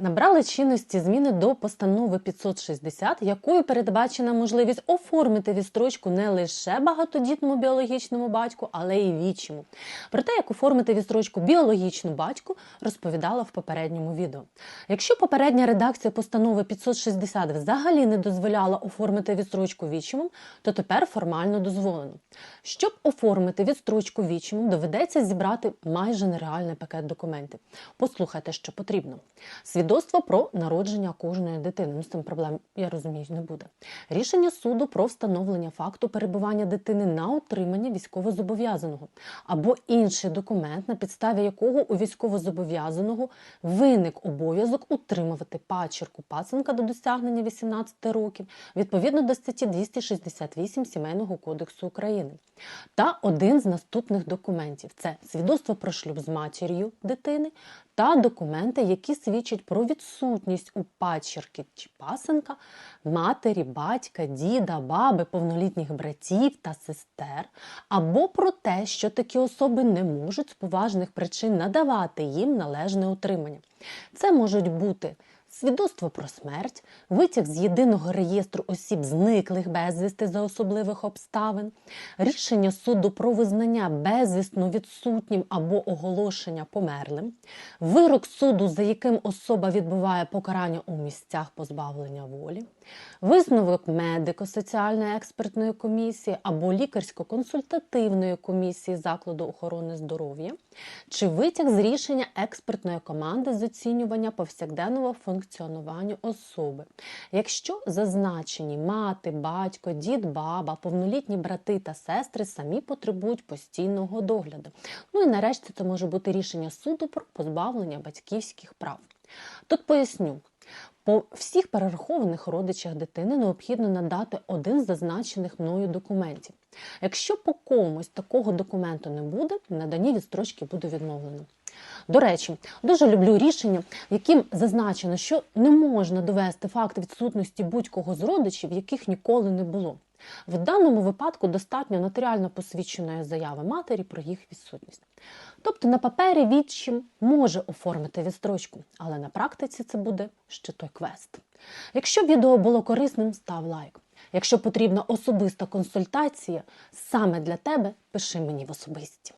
Набрали чинності зміни до постанови 560, якою передбачена можливість оформити відстрочку не лише багатодітному біологічному батьку, але й вічому. Про те, як оформити відстрочку біологічну батьку, розповідала в попередньому відео. Якщо попередня редакція постанови 560 взагалі не дозволяла оформити відстрочку вічимом, то тепер формально дозволено. Щоб оформити відстрочку вічимом, доведеться зібрати майже нереальний пакет документів. Послухайте, що потрібно. Свідоцтво про народження кожної дитини. Ну, з цим проблем, я розумію, не буде. Рішення суду про встановлення факту перебування дитини на утриманні військовозобов'язаного або інший документ, на підставі якого у військовозобов'язаного виник обов'язок утримувати пачерку пасенка до досягнення 18 років відповідно до статті 268 Сімейного кодексу України. Та один з наступних документів це свідоцтво про шлюб з матір'ю дитини та документи, які свідчать про відсутність у падчерки чи пасенка матері, батька, діда, баби, повнолітніх братів та сестер, або про те, що такі особи не можуть з поважних причин надавати їм належне утримання. Це можуть бути свідоцтво про смерть, витяг з єдиного реєстру осіб, зниклих безвісти за особливих обставин, рішення суду про визнання безвісно відсутнім або оголошення померлим, вирок суду, за яким особа відбуває покарання у місцях позбавлення волі, висновок медико-соціальної експертної комісії або лікарсько-консультативної комісії закладу охорони здоров'я, чи витяг з рішення експертної команди з оцінювання повсякденного функціонування особи. Якщо зазначені мати, батько, дід, баба, повнолітні брати та сестри самі потребують постійного догляду. Ну і нарешті це може бути рішення суду про позбавлення батьківських прав. Тут поясню. По всіх перерахованих родичах дитини необхідно надати один з зазначених мною документів. Якщо по комусь такого документу не буде, надання відстрочки буде відмовлено. До речі, дуже люблю рішення, яким зазначено, що не можна довести факт відсутності будь-кого з родичів, яких ніколи не було. В даному випадку достатньо нотаріально посвідченої заяви матері про їх відсутність. Тобто на папері відчим може оформити відстрочку, але на практиці це буде ще той квест. Якщо відео було корисним, став лайк. Якщо потрібна особиста консультація саме для тебе, пиши мені в особисті.